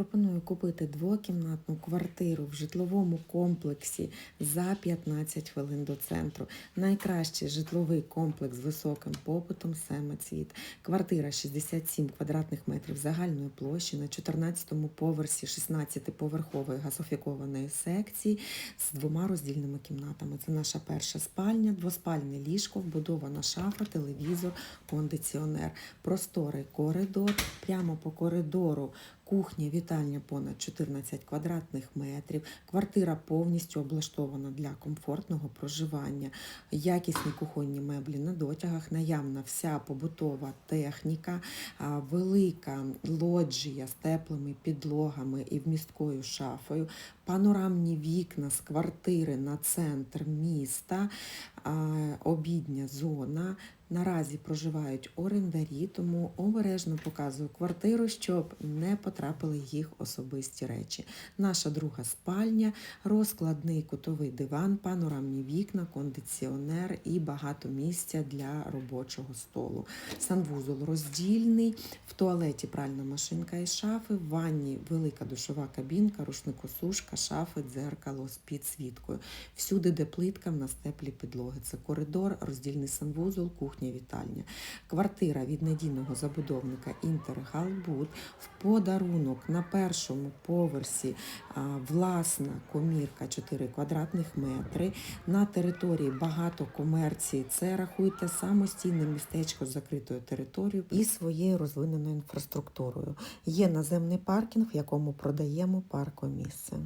Пропоную купити двокімнатну квартиру в житловому комплексі за 15 хвилин до центру. Найкращий житловий комплекс з високим попитом Семецвіт. Квартира 67 квадратних метрів загальної площі на 14-му поверсі 16-поверхової газофікованої секції з двома роздільними кімнатами. Це наша перша спальня, двоспальне ліжко, вбудована шафа, телевізор, кондиціонер, просторий коридор. Прямо по коридору кухня, вітальня понад 14 квадратних метрів. Квартира повністю облаштована для комфортного проживання. Якісні кухонні меблі на дотягах, наявна вся побутова техніка, велика лоджія з теплими підлогами і вмісткою шафою, панорамні вікна з квартири на центр міста, обідня зона. Наразі проживають орендарі, тому обережно показую квартиру, щоб не потрапили їх особисті речі. Наша друга спальня, розкладний кутовий диван, панорамні вікна, кондиціонер і багато місця для робочого столу. Санвузол роздільний, в туалеті пральна машинка і шафи, в ванні велика душова кабінка, рушникосушка, шафи, дзеркало з підсвіткою. Всюди, де плитка, в нас теплі підлоги. Це коридор, роздільний санвузол, кухня, вітальня. Квартира від надійного забудовника Інтергалбуд. В подарунок на першому поверсі власна комірка 4 квадратних метри. На території багато комерції. Це рахуйте самостійне містечко з закритою територією і своєю розвиненою інфраструктурою. Є наземний паркінг, в якому продаємо паркомісце.